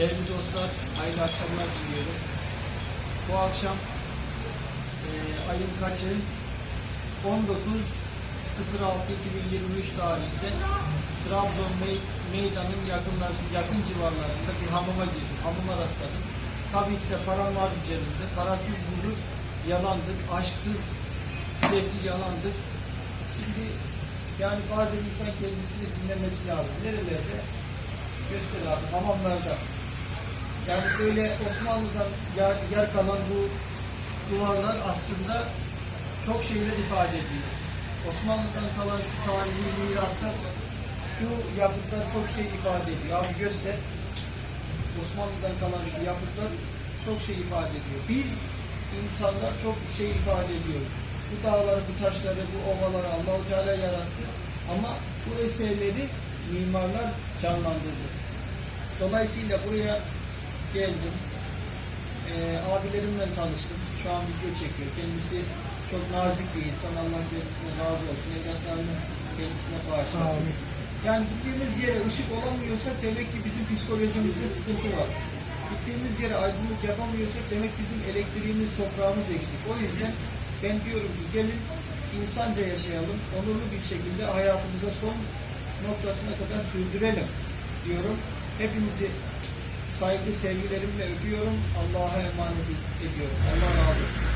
Değerli dostlar, hayırlı akşamlar diliyorum. Bu akşam e, ayın kaçı? 19.06.2023 tarihinde Trabzon Mey- Meydan'ın yakınlar, yakın civarlarında bir hamama girdim. Hamama rastladım. Tabii ki de param var üzerinde. Parasız huzur yalandır. Aşksız sevgi yalandır. Şimdi yani bazen insan kendisini dinlemesi lazım. Nerelerde? Göster abi, hamamlarda. Yani böyle Osmanlı'dan yer, yer kalan bu duvarlar aslında çok şeyler ifade ediyor. Osmanlı'dan kalan şu tarihi miraslar, şu yapıtlar çok şey ifade ediyor. Abi göster. Osmanlı'dan kalan şu yapıtlar çok şey ifade ediyor. Biz insanlar çok şey ifade ediyoruz. Bu dağları, bu taşları, bu ovaları Allahu Teala yarattı. Ama bu eserleri mimarlar canlandırdı. Dolayısıyla buraya geldim. Ee, abilerimle tanıştım. Şu an video çekiyor. Kendisi çok nazik bir insan. Allah kendisine razı olsun. Evlatlarını kendisine bağışlasın. Amin. Yani gittiğimiz yere ışık olamıyorsak demek ki bizim psikolojimizde sıkıntı var. Gittiğimiz yere aydınlık yapamıyorsak demek bizim elektriğimiz, toprağımız eksik. O yüzden ben diyorum ki gelin insanca yaşayalım, onurlu bir şekilde hayatımıza son noktasına kadar sürdürelim diyorum. Hepinizi saygı sevgilerimle öpüyorum. Allah'a emanet ediyorum. Allah razı olsun.